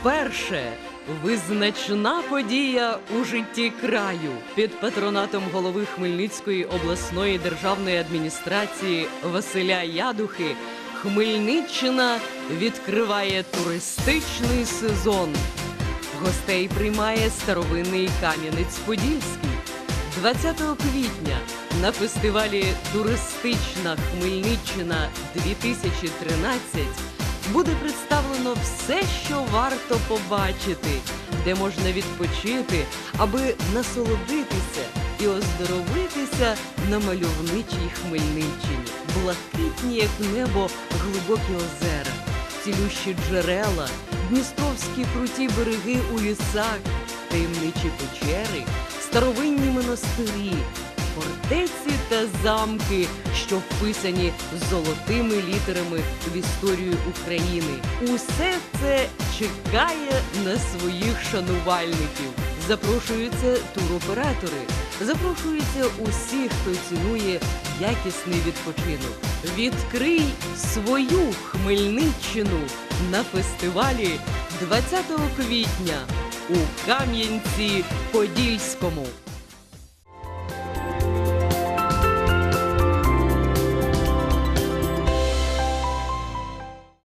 Вперше визначна подія у житті краю під патронатом голови Хмельницької обласної державної адміністрації Василя Ядухи. Хмельниччина відкриває туристичний сезон. Гостей приймає старовинний Кам'янець-Подільський. 20 квітня на фестивалі Туристична Хмельниччина 2013 буде представлено все, що варто побачити, де можна відпочити, аби насолодитися і оздоровитися на мальовничій Хмельниччині. Блакитні, як небо, глибокі озера, цілющі джерела, дністровські круті береги у лісах, таємничі печери, старовинні монастирі, фортеці та замки, що вписані золотими літерами в історію України. Усе це чекає на своїх шанувальників. Запрошуються туроператори, запрошуються усі, хто цінує якісний відпочинок. Відкрий свою Хмельниччину на фестивалі 20 квітня у Кам'янці Подільському.